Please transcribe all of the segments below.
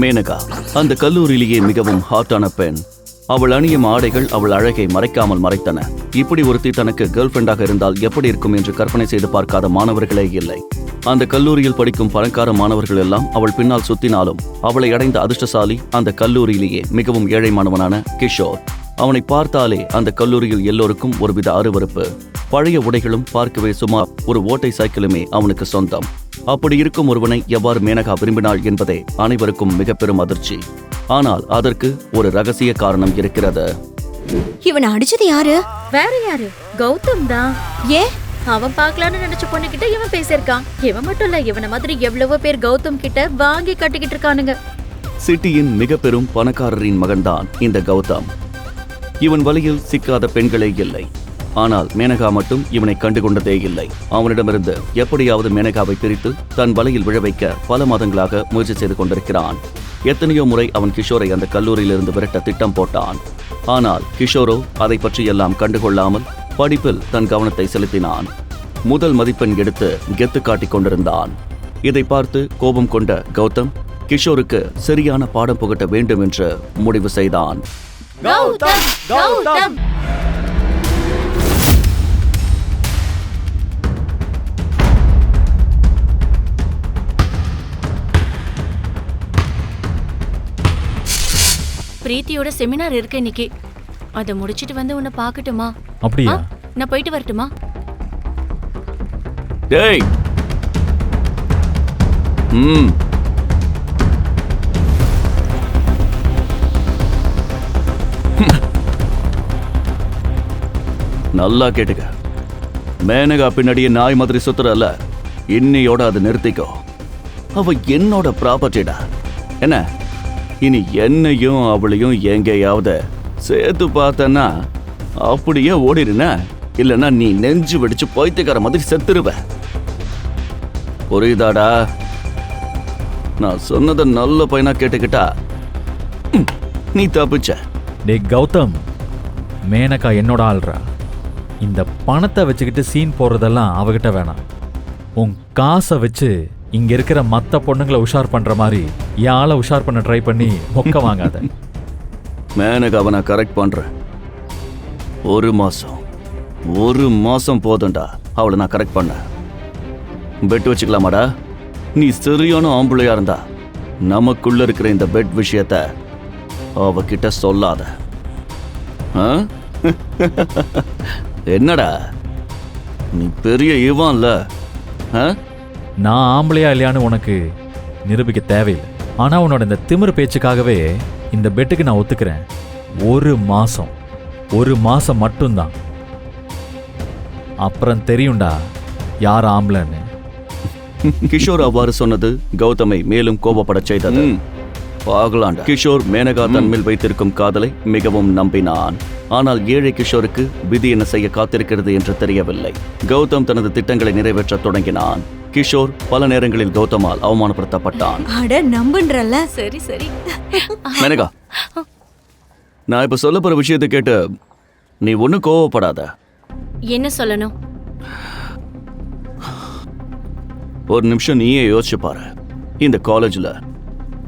மேனகா. அந்த கல்லூரியிலேயே மிகவும் ஹாட்டான பெண். அவள் அணியும் ஆடைகள் அவள் அழகை மறைக்காமல் மறைத்தன. இப்படி ஒருத்தி தனக்கு கேர்ள் ஃப்ரெண்டாக இருந்தால் எப்படி இருக்கும் என்று கற்பனை செய்து பார்க்காத மாணவர்களே இல்லை. அந்த கல்லூரியில் படிக்கும் பணக்கார மாணவர்கள் எல்லாம் அவள் பின்னால் சுத்தினாலும் அவளை அடைந்த அதிர்ஷ்டசாலி அந்த கல்லூரியிலேயே மிகவும் ஏழை மாணவனான கிஷோர். அவனை பார்த்தாலே அந்த கல்லூரியில் எல்லோருக்கும் ஒருவித அருவருப்பு. பழைய உடைகளும் பார்க்கவே சுமார் ஒரு ஓட்டை சைக்கிளுமே அவனுக்கு சொந்தம். அப்படி இருக்கும் ஒருவனை எவ்வாறு மேனகா விரும்பினாள் என்பதே அனைவருக்கும் மிக பெரும் அதிர்ச்சி. ஆனால் அதற்கு ஒரு ரகசிய காரணம் இருக்கிறது. இவனை அடிச்சது யாரு? வேற யாரு? கௌதம் தான். ஏ? அவன் பார்க்கலான்னு நினைச்ச பொண்ணு கிட்ட இவன் பேசியிருக்கான். இவன் மட்டும் இல்ல இவனை மாதிரி எவ்வளவோ பேர் கௌதம் கிட்ட வாங்கி கட்டிக்கிட்டு இருக்கானுங்க. சிட்டியின் மிக பெரும் பணக்காரரின் மகன்தான் இந்த கௌதம். இவன் வழியில் சிக்காத பெண்களே இல்லை. ஆனால் மேனகா மட்டும் இவனை கண்டுகொண்டதே இல்லை. அவனிடமிருந்து எப்படியாவது மேனகாவை பிரித்து தன் வலையில் விழ வைக்க பல மாதங்களாக முயற்சி செய்து கொண்டிருக்கிறான். எத்தனையோ முறை அவன் கிஷோரை அந்த கல்லூரியிலிருந்து விரட்ட திட்டம் போட்டான். ஆனால் கிஷோரோ அதை பற்றி எல்லாம் கண்டுகொள்ளாமல் படிப்பில் தன் கவனத்தை செலுத்தினான். முதல் மதிப்பெண் எடுத்து கெத்து காட்டிக் கொண்டிருந்தான். இதை பார்த்து கோபம் கொண்ட கௌதம் கிஷோருக்கு சரியான பாடம் புகட்ட வேண்டும் என்று முடிவு செய்தான். பிரீத்தியோட செமினார் இருக்கு இன்னைக்கு. அதை முடிச்சிட்டு வந்து உன்னை பார்க்கட்டுமா? அப்படியா? நான் போயிட்டு வரட்டுமா? டேய்! ம். நல்லா கேட்டுக்க. மேனகா பின்னாடியே நாய் மாதிரி சுத்துறல்ல. இன்னையோட அது நிறுத்திக்கோ. அவ என்னோட ப்ராப்பர்ட்டிடா என்ன? இனி என்னையும் அவளையும் எங்கேயாவது சேர்த்து பார்த்தனா அப்படியே ஓடிடுன இல்லைன்னா நீ நெஞ்சு வெடிச்சு பைத்தியக்கார மாதிரி செத்துருவ. புரியுதாடா? நான் சொன்னதை நல்ல பையனா கேட்டுக்கிட்டா நீ தப்பிச்ச. டேய் கௌதம் மேனகா என்னோட ஆள்றா. இந்த பணத்தை வச்சுக்கிட்டு சீன் போடுறதெல்லாம் அவகிட்ட வேணாம். உன் காசை வச்சு இங்க இருக்கிற மற்ற பொண்ணுங்களை உஷார் பண்ற மாதிரி என் ஆளை உஷார் பண்ண ட்ரை பண்ணி மொக்க வாங்காத. மேனகாவை நான் கரெக்ட் பண்றேன். ஒரு மாசம். ஒரு மாசம் போதும்டா. அவளை நான் கரெக்ட் பண்ண பெட் வச்சுக்கலாமாடா? நீ சரியான ஆம்பளையா இருந்தா. நமக்குள்ள இருக்கிற இந்த பெட் விஷயத்த அவகிட்ட சொல்லாத? என்னடா? நீ பெரிய இவான்ல? நான் ஆம்பளையா இல்லையான்னு உனக்கு நிரூபிக்க தேவையில்லை. ஆனா உன்னோட இந்த திமிரு பேச்சுக்காகவே இந்த பெட்டுக்கு நான் ஒத்துக்கிறேன். ஒரு மாசம். ஒரு மாசம் மட்டும்தான். அப்புறம் தெரியும்டா யார் ஆம்பளைன்னு. கிஷோர் அவ்வாறு சொன்னது கௌதமை மேலும் கோபப்படச் செய்தது. பாகலாண்ட. கிஷோர் மேனகா தன் மேல் வைத்திருக்கும் காதலை மிகவும் நம்பினான். ஆனால் ஏழை கிஷோருக்கு விதி என்ன செய்ய காத்திருக்கிறது என்று தெரியவில்லை. கௌதம் தனது திட்டங்களை நிறைவேற்றத் தொடங்கினான். கிஷோர் பல நேரங்களில் கௌதமால் அவமானப்படுத்தப்பட்டான். அட நம்புன்றல்ல. சரி சரி. மேனகா நான் இப்ப சொல்ல போற விஷயத்தை கேட்டு நீ ஒன்னும் கோவப்படாத. என்ன சொல்லணும்? ஒரு நிமிஷம் நீயே யோசிச்சு பாரு. இந்த காலேஜ்ல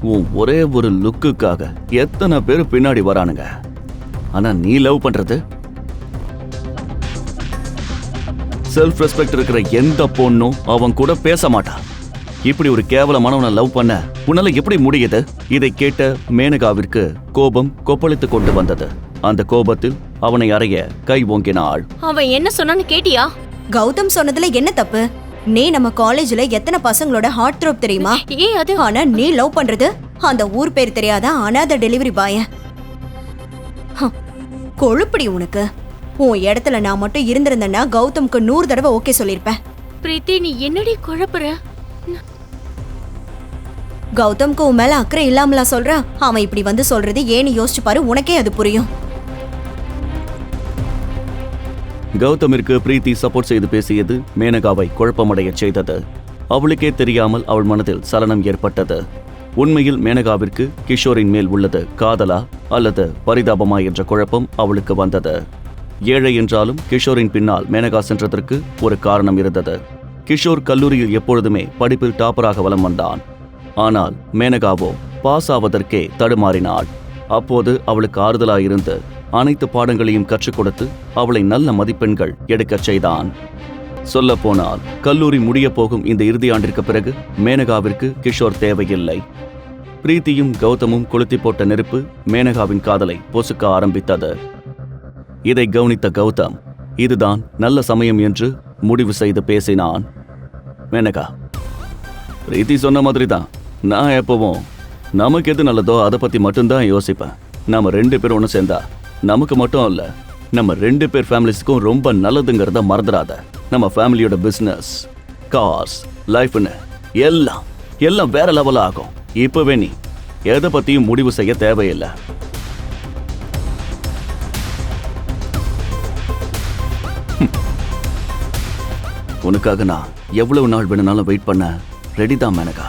உன் ஒரே ஒரு லுக்குக்காக எத்தனை பேர் பின்னாடி வரானுங்க. ஆனா நீ லவ் பண்றது? செல்ஃப் ரெஸ்பெக்ட் இருக்கிற எந்த பொண்ணும் அவன் கூட பேச மாட்டான் இப்படி ஒரு கேவலமானவனை லவ் பண்ண உன்னால எப்படி முடியுது? இதை கேட்ட மேனகாவிற்கு கோபம் கொப்பளித்து கொண்டு வந்தது. அந்த கோபத்தில் அவனை அறைய கை ஓங்கினாள். அவன் என்ன சொன்னான்னு கேட்டியா? கௌதம் சொன்னதுல என்ன தப்பு? நீ நம்ம காலேஜ்ல எத்தனை பசங்களோட ஹார்ட் த்ரோப் தெரியுமா? ஏய் அது? ஆனா நீ லவ் பண்றது அந்த ஊர் பேர் தெரியாத அனாத டெலிவரி பாய கொழுப்படி உனக்கு. உன் இடத்துல நான் மட்டும் இருந்திருந்தேன்னா கௌதம்க்கு நூறு தடவை ஓகே சொல்லியிருப்பேன். பிரீத்தி நீ என்னடி குழப்புற? கௌதம்க்கு உன் மேல அக்கறை இல்லாமலா சொல்ற? அவன் இப்படி வந்து சொல்றது ஏன்னு யோசிச்சு பாரு? உனக்கே அது புரியும். கௌதமிற்கு பிரீத்தி சப்போர்ட் செய்து பேசியது மேனகாவை குழப்பமடையச் செய்தது. அவளுக்கே தெரியாமல் அவள் மனதில் சலனம் ஏற்பட்டது. உண்மையில் மேனகாவிற்கு கிஷோரின் மேல் உள்ளது காதலா அல்லது பரிதாபமா என்ற குழப்பம் அவளுக்கு வந்தது. ஏழை என்றாலும் கிஷோரின் பின்னால் மேனகா சென்றதற்கு ஒரு காரணம் இருந்தது. கிஷோர் கல்லூரியில் எப்பொழுதுமே படிப்பில் டாப்பராக வலம் வந்தான். ஆனால் மேனகாவோ பாஸ் ஆவதற்கே தடுமாறினாள். அப்போது அவளுக்கு ஆறுதலாயிருந்து அனைத்து பாடங்களையும் கற்றுக் கொடுத்து அவளை நல்ல மதிப்பெண்கள் எடுக்கச் செய்தான். சொல்லப்போனால் கல்லூரி முடியப் போகும் இந்த இறுதியாண்டிற்கு பிறகு மேனகாவிற்கு கிஷோர் தேவையில்லை. பிரீத்தியும் கௌதமும் கொளுத்தி போட்ட நெருப்பு மேனகாவின் காதலை பொசுக்க ஆரம்பித்தது. இதை கவனித்த கௌதம் இதுதான் நல்ல சமயம் என்று முடிவு செய்து பேசினான். மேனகா பிரீத்தி சொன்ன மாதிரி தான் நான் எப்பவும் நமக்கு எது நல்லதோ அதை பத்தி மட்டும்தான் யோசிப்பேன். நம்ம ரெண்டு பேரும் ஒன்று சேர்ந்தா நமக்கு மட்டும் இல்ல நம்ம ரெண்டு பேர் ஃபேமிலிஸ்க்கும் ரொம்ப நல்லதுங்கிறத மறந்துடாத. நம்ம ஃபேமிலியோட பிஸ்னஸ் கார்ஸ் லைஃப்னு எல்லாம் எல்லாம் வேற லெவல் ஆகும். இப்பவே நீ எதை பத்தியும் முடிவு செய்ய தேவையில்லை. உனக்காக நான் எவ்வளவு நாள் வேணும்னாலும் வெயிட் பண்ண ரெடி தான் மேனகா.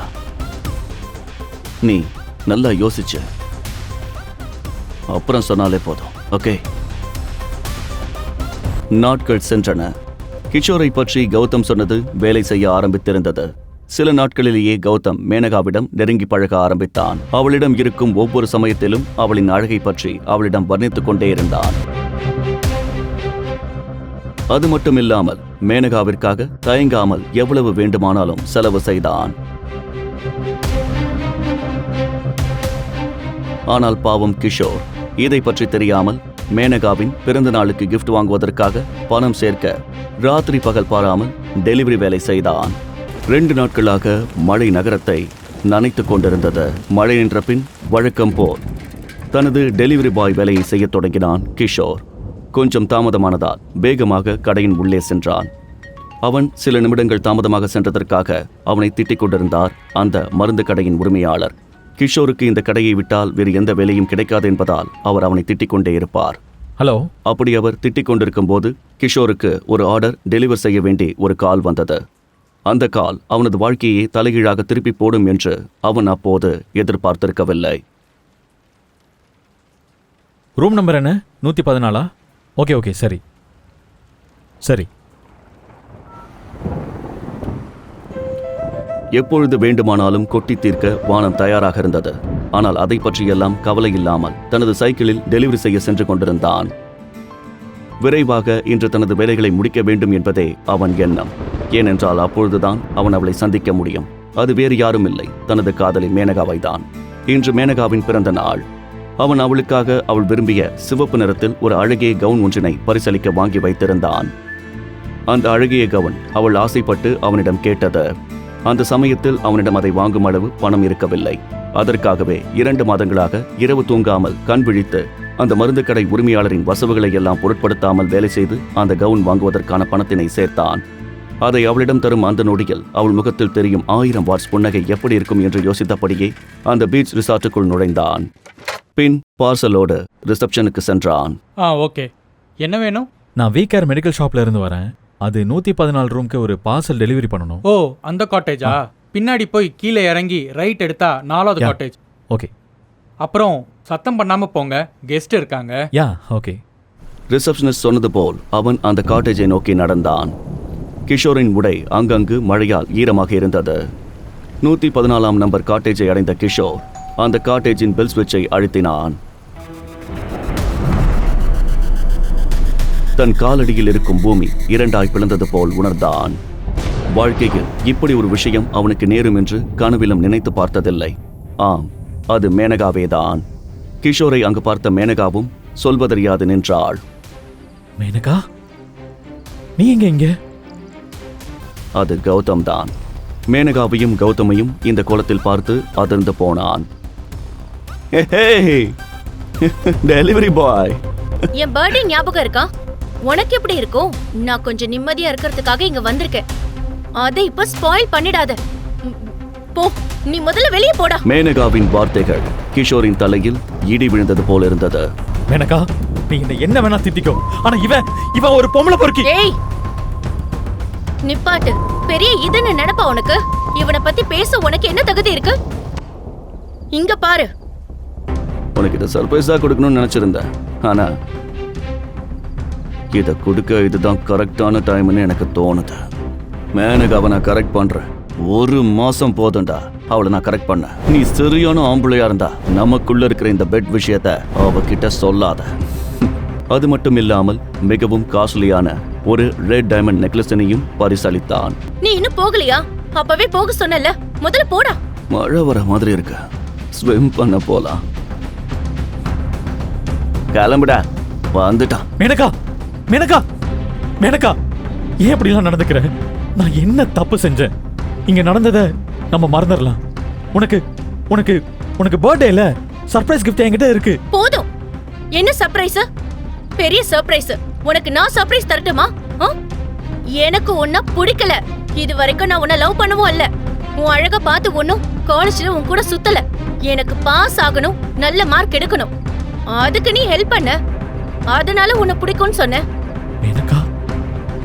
நீ நல்லா யோசிச்சு. அப்புறம் சொன்னாலே போதும். ஓகே நாட்கள் சென்றன. கிஷோரை பற்றி கௌதம் சொன்னது வேலை செய்ய ஆரம்பித்திருந்தது. சில நாட்களிலேயே கௌதம் மேனகாவிடம் நெருங்கி பழக ஆரம்பித்தான். அவளிடம் இருக்கும் ஒவ்வொரு சமயத்திலும் அவளின் அழகை பற்றி அவளிடம் வர்ணித்துக் கொண்டே இருந்தான். அது மட்டுமில்லாமல் மேனகாவிற்காக தயங்காமல் எவ்வளவு வேண்டுமானாலும் செலவு செய்தான். ஆனால் பாவம் கிஷோர் இதை பற்றி தெரியாமல் மேனகாவின் பிறந்த நாளுக்கு கிஃப்ட் வாங்குவதற்காக பணம் சேர்க்க ராத்திரி பகல் பாராமல் டெலிவரி வேலை செய்தான். ரெண்டு நாட்களாக மழை நகரத்தை நனைத்துக் கொண்டிருந்தது. மழை நின்ற பின் வழக்கம் போல் தனது டெலிவரி பாய் வேலையை செய்யத் தொடங்கினான் கிஷோர். கொஞ்சம் தாமதமானதால் வேகமாக கடையின் உள்ளே சென்றான். அவன் சில நிமிடங்கள் தாமதமாக சென்றதற்காக அவனை திட்டிக் கொண்டிருந்தார் அந்த மருந்து கடையின் உரிமையாளர். கிஷோருக்கு இந்த கடையை விட்டால் வேறு எந்த வேலையும் கிடைக்காது என்பதால் அவர் அவனை திட்டிக் கொண்டே இருப்பார். ஹலோ. அப்படி அவர் திட்டிக் கொண்டிருக்கும் போது கிஷோருக்கு ஒரு ஆர்டர் டெலிவர் செய்ய வேண்டி ஒரு கால் வந்தது. அந்த கால் அவனது வாழ்க்கையை தலைகீழாக திருப்பி போடும் என்று அவன் அப்போது எதிர்பார்த்திருக்கவில்லை. ரூம் நம்பர் என்ன? நூற்றி பதினாலா? ஓகே ஓகே சரி. சரி. எப்பொழுது வேண்டுமானாலும் கொட்டி தீர்க்க வானம் தயாராக இருந்தது. ஆனால் அதை பற்றியெல்லாம் கவலை இல்லாமல் தனது சைக்கிளில் டெலிவரி செய்ய சென்று கொண்டிருந்தான். விரைவாக இன்று தனது வேலைகளை முடிக்க வேண்டும் என்பதே அவன் எண்ணம். ஏனென்றால் அப்பொழுதுதான் அவன் அவளை சந்திக்க முடியும். அது வேறு யாரும் இல்லை. தனது காதலி மேனகாவை தான் இன்று மேனகாவின் பிறந்த நாள். அவன் அவளுக்காக அவள் விரும்பிய சிவப்பு நிறத்தில் ஒரு அழகிய கவுன் ஒன்றினை பரிசளிக்க வாங்கி வைத்திருந்தான். அந்த அழகிய கவுன் அவள் ஆசைப்பட்டு அவனிடம் கேட்டது. அந்த சமயத்தில் அவனிடம் அதை வாங்கும் அளவு பணம் இருக்கவில்லை. அதற்காகவே இரண்டு மாதங்களாக இரவு தூங்காமல் கண் விழித்து அந்த மருந்து கடை உரிமையாளரின் வசவுகளை எல்லாம் பொருட்படுத்தாமல் வேலை செய்து அந்த கவுன் வாங்குவதற்கான பணத்தினை சேர்த்தான். அதை அவளிடம் தரும் அந்த நொடியில் அவள் முகத்தில் தெரியும் ஆயிரம் வாட்ஸ் புன்னகை எப்படி இருக்கும் என்று யோசித்தபடியே அந்த பீச் ரிசார்ட்டுக்குள் நுழைந்தான். பின் பார்சலோடு ரிசப்ஷனுக்கு சென்றான். ஆ ஓகே. என்ன வேணும்? நான் வி கேர் மெடிக்கல் ஷாப்ல இருந்து வரேன். அது நூற்றி பதினாலு ரூம்க்கு ஒரு பார்சல் டெலிவரி பண்ணணும். ஓ அந்த காட்டேஜா பின்னாடி போய் கீழே இறங்கி ரைட் எடுத்தா நாலாவது. Cottage okay. அப்புறம் சத்தம் பண்ணாம போங்க. கெஸ்ட் இருக்காங்க. Yeah okay. ரிசப்ஷனிஸ்ட் சொன்னது போல் அவன் அந்த காட்டேஜை நோக்கி நடந்தான். கிஷோரின் உடை அங்கங்கு மழையால் ஈரமாக இருந்தது. நூத்தி பதினாலாம் நம்பர் காட்டேஜை அடைந்த கிஷோர் அந்த காட்டேஜின் பெல் சுவிட்சை அழுத்தினான். தன் காலடியில் இருக்கும் பூமி இரண்டாய் பிளந்தது போல் உணர்ந்தான். வாழ்க்கையில் இப்படி ஒரு விஷயம் அவனுக்கு நேரும் என்று கனவிலும் நினைத்து பார்த்ததில்லை. ஆம் அது மேனகாவேதான். கிஷோரை அங்கு பார்த்த மேனகாவும் சொல்வதறியாது நின்றாள். மேனகா? நீ எங்க இங்க? அது கௌதம் தான் மேனகாவையும் கௌதமையும் இந்த கோலத்தில் பார்த்து அதிர்ந்து போனான். டெலிவரி பாய் என் பர்த்டே ஞாபகம் இருக்கா? உனக்கு எப்படி இருக்கும்? நான் கொஞ்சம் நிம்மதியா இருக்கிறதுக்காக இங்க வந்திருக்கேன். அதை இப்ப ஸ்பாயில் பண்ணிடாத. போ நீ முதல்ல வெளியே போடா. மேனகாவின் வார்த்தைகள் கிஷோரின் தலையில் இடி விழுந்தது போல் இருந்தது. மேனகா நீ என்ன என்ன வேணா திட்டிக்கோ. ஆனா இவன் இவன் ஒரு பொம்பளை பொறுக்கி. ஏய் நிப்பாட்டு. பெரிய இதுன்னு நினைப்பா உனக்கு? இவனை பத்தி பேச உனக்கு என்ன தகுதி இருக்கு? இங்க பாரு. உனக்கு இதை சர்ப்ரைஸா கொடுக்கணும்னு நினைச்சிருந்தேன். ஆனா இதை கொடுக்க இதுதான் கரெக்டான டைம்னு எனக்கு தோணுது. மேனகாவை நான் கரெக்ட் பண்றேன். ஒரு மாசம் போதும்டா. அவளை நான் கரெக்ட் பண்ண நீ சரியான ஆம்பளையா இருந்தா நமக்குள்ள இருக்கிற இந்த பெட் விஷயத்த அவகிட்ட சொல்லாத. அது மட்டும் இல்லாமல் மிகவும் காஸ்ட்லியான ஒரு ரெட் டைமண்ட் நெக்லஸனையும் பரிசளித்தான். நீ இன்னும் போகலையா? அப்பவே போக சொன்னல முதல்ல போடா. மழை வர மாதிரி இருக்கு. ஸ்விம் பண்ண போலாம். கிளம்புடா. வந்துட்டான். மேனகா மேனகா மேனகா. ஏன் இப்படிலாம் நடந்துக்கிற? நான் என்ன தப்பு செஞ்சேன்? இங்க நடந்ததை நம்ம மறந்துடலாம். உனக்கு உனக்கு உனக்கு பர்த்டேல சர்ப்ரைஸ் கிஃப்ட் என்கிட்ட இருக்கு. போதும். என்ன சர்ப்ரைஸ் பெரிய சர்ப்ரைஸ் உனக்கு நான் சர்ப்ரைஸ் தரட்டுமா? ஆ? எனக்கு உன்ன பிடிக்கல. இது வரைக்கும் நான் உன்னை லவ் பண்ணவும் இல்ல உன் அழக பார்த்து ஒன்னும் காலேஜ்ல உன் கூட சுத்தல. எனக்கு பாஸ் ஆகணும். நல்ல மார்க் எடுக்கணும். அதுக்கு நீ ஹெல்ப் பண்ண. அதனால உன்னை பிடிக்கும்னு சொன்னேன் மேனகா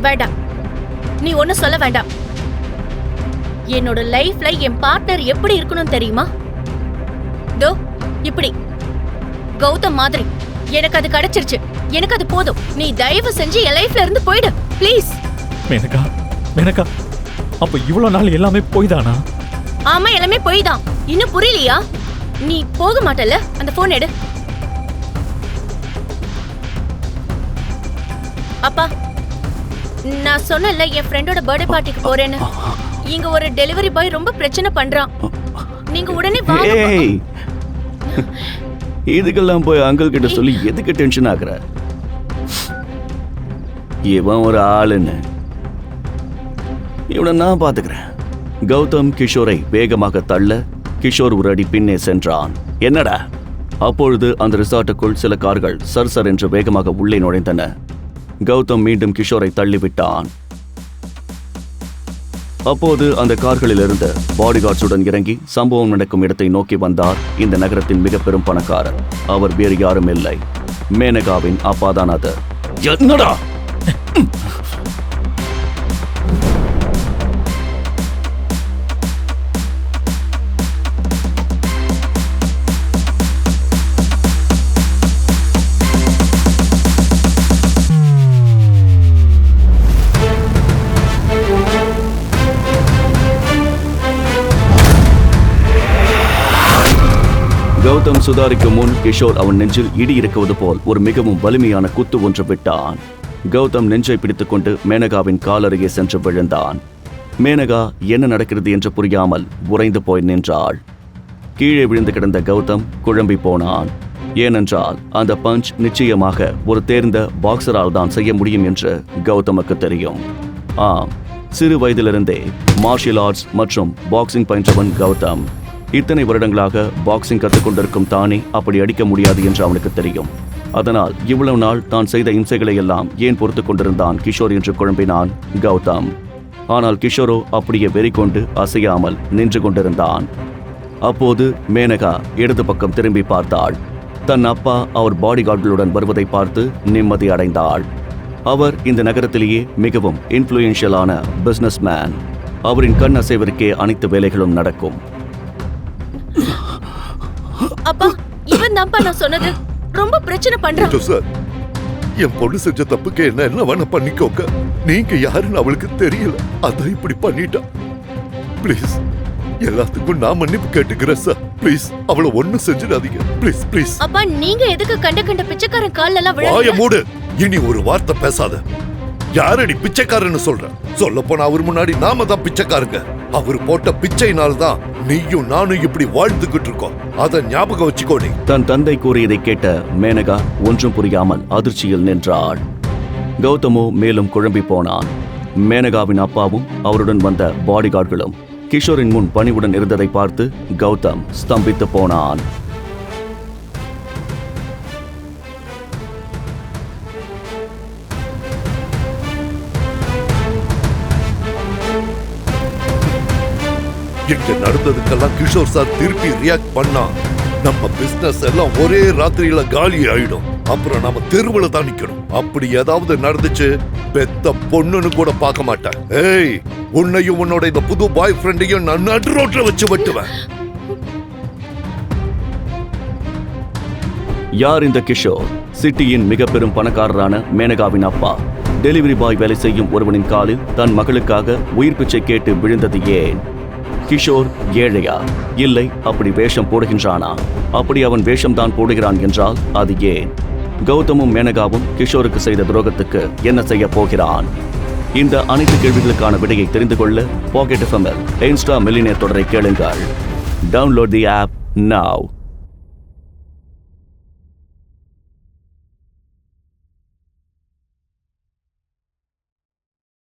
வேண்டாம். நீ ஒன்னும் சொல்ல வேண்டாம். என்னோட லைஃப்ல என் பார்ட்னர் எப்படி இருக்கணும் தெரியுமா? தோ இப்படி. கௌதம் மாதிரி. எனக்கு அது கிடைச்சிருச்சு. எனக்கு அது போதும். நீ தயவு செஞ்சு என் லைஃப்ல இருந்து போயிடு. ப்ளீஸ் மேனகா மேனகா. அப்ப இவ்வளவு நாள் எல்லாமே போய் தானா ஆமா எல்லாமே போய் தான் இன்னும் புரியலையா? நீ போக மாட்டல அந்த போன் எடு. அப்பா நான் சொன்னல என் ஃப்ரெண்டோட பர்த்டே பார்ட்டிக்கு போறேன்னு. இங்க ஒரு டெலிவரி பாய் ரொம்ப பிரச்சனை பண்றான். நீங்க உடனே வாங்க இதுக்கெல்லாம் போய் அங்கிள் கிட்ட சொல்லி எதுக்கு டென்ஷன் ஆகுற? இவன் ஒரு ஆளுன்னு. இவனை நான் பாத்துக்கிறேன். கௌதம் கிஷோரை வேகமாக தள்ள கிஷோர் ஒரு அடி பின்னே சென்றான். என்னடா? அப்பொழுது அந்த ரிசார்ட்டுக்குள் சில கார்கள் சர் சர் என்று வேகமாக உள்ளே நுழைந்தன. கௌதம் மீண்டும் கிஷோரை தள்ளிவிட்டான். அப்போது அந்த கார்களிலிருந்து பாடிகார்ட்ஸுடன் இறங்கி சம்பவம் நடக்கும் இடத்தை நோக்கி வந்தார் இந்த நகரத்தின் மிக பெரும் பணக்காரர். அவர் வேறு யாரும் இல்லை. மேனகாவின் அப்பாதான் அது என்னடா? கௌதம் சுதாரிக்கும் முன் கிஷோர் அவன் நெஞ்சில் இடி இருக்குவது போல் ஒரு மிகவும் வலிமையான குத்து ஒன்று விட்டான். கௌதம் நெஞ்சை பிடித்துக்கொண்டு மேனகாவின் காலருகே சென்று விழுந்தான். மேனகா என்ன நடக்கிறது என்று புரியாமல் உறைந்து போய் நின்றாள். கீழே விழுந்து கிடந்த கௌதம் குழம்பி போனான். ஏனென்றால் அந்த பஞ்ச் நிச்சயமாக ஒரு தேர்ந்த பாக்ஸரால் தான் செய்ய முடியும் என்று கௌதமுக்கு தெரியும். ஆம் சிறு வயதிலிருந்தே மார்ஷியல் ஆர்ட்ஸ் மற்றும் பாக்ஸிங் பயின்றவன் கௌதம். இத்தனை வருடங்களாக பாக்ஸிங் கற்றுக்கொண்டிருக்கும் தானே அப்படி அடிக்க முடியாது என்று அவனுக்கு தெரியும். அதனால் இவ்வளவு நாள் தான் செய்த இம்சைகளை எல்லாம் ஏன் பொறுத்து கொண்டிருந்தான் கிஷோர் என்று குழம்பினான் கௌதம். ஆனால் கிஷோரோ அப்படியே வெறி கொண்டு அசையாமல் நின்று கொண்டிருந்தான். அப்போது மேனகா இடது பக்கம் திரும்பி பார்த்தாள். தன் அப்பா அவர் பாடிகார்டுகளுடன் வருவதை பார்த்து நிம்மதி அடைந்தாள். அவர் இந்த நகரத்திலேயே மிகவும் இன்ஃப்ளூயன்ஷியலான பிஸ்னஸ் மேன் அவரின் கண் அசைவிற்கே அனைத்து வேலைகளும் நடக்கும். அப்பா இவன் தான்ப்பா நான் சொன்னது. ரொம்ப பிரச்சனை பண்றான். சார் என் பொண்ணு செஞ்ச தப்புக்கு என்ன என்ன வேணா பண்ணிக்கோங்க. நீங்க யாருன்னு அவளுக்கு தெரியல. அதான் இப்படி பண்ணிட்டா. ப்ளீஸ் எல்லாத்துக்கும் நான் மன்னிப்பு கேட்டுக்கிறேன் சார் ப்ளீஸ் அவளை ஒண்ணும் செஞ்சிடாதீங்க. ப்ளீஸ் ப்ளீஸ் அப்பா நீங்க எதுக்கு கண்ட கண்ட பிச்சைக்காரன் கால்ல எல்லாம் வாய மூடு. இனி ஒரு வார்த்தை பேசாத. யாரடி பிச்சைக்காரன்னு சொல்ற? சொல்ல போனா அவர் முன்னாடி நாம தான் பிச்சைக்காரங்க. அவர் போட்ட பிச்சையினால் தான் நீயும் நானும் இப்படி வாழ்ந்துகிட்டு இருக்கோம். அதை ஞாபகம் வச்சுக்கோ நீ. தன் தந்தை கூறியதை கேட்ட மேனகா ஒன்றும் புரியாமல் அதிர்ச்சியில் நின்றாள். கௌதமோ மேலும் குழம்பி போனான். மேனகாவின் அப்பாவும் அவருடன் வந்த பாடிகார்டுகளும் கிஷோரின் முன் பணிவுடன் இருந்ததை பார்த்து கௌதம் ஸ்தம்பித்து போனான். இங்க நடந்ததுக்கெல்லாம் கிஷோர் சார் திருப்பி ரியாக்ட் பண்ணா நம்ம பிசினஸ் எல்லாம் ஒரே ராத்திரியில காலி ஆயிடும். அப்புறம் நாம தெருவுல தான் நிக்கணும். அப்படி ஏதாவது நடந்துச்சு பெத்த பொண்ணுன்னு கூட பார்க்க மாட்டேன். ஏய் உன்னையும் உன்னோட இந்த புது பாய் ஃப்ரெண்டையும் நான் நடு ரோட்ல வச்சு வெட்டுவேன். யார் இந்த கிஷோர்? சிட்டியின் மிக பெரும் பணக்காரரான மேனகாவின் அப்பா. டெலிவரி பாய் வேலை செய்யும் ஒருவனின் காலில் தன் மகளுக்காக உயிர் பிச்சை கேட்டு விழுந்தது ஏன்? கிஷோர் ஏழையா? இல்லை அப்படி வேஷம் போடுகின்றானா? அப்படி அவன் வேஷம்தான் போடுகிறான் என்றால் அது ஏன்? கௌதமும் மேனகாவும் கிஷோருக்கு செய்த துரோகத்துக்கு என்ன செய்ய போகிறான்? இந்த அனைத்து கேள்விகளுக்கான விடையை தெரிந்து கொள்ள பாக்கெட் எஃப்எம்எல் இன்ஸ்டா மில்லினியர் தொடரை கேளுங்கள். Download the app now.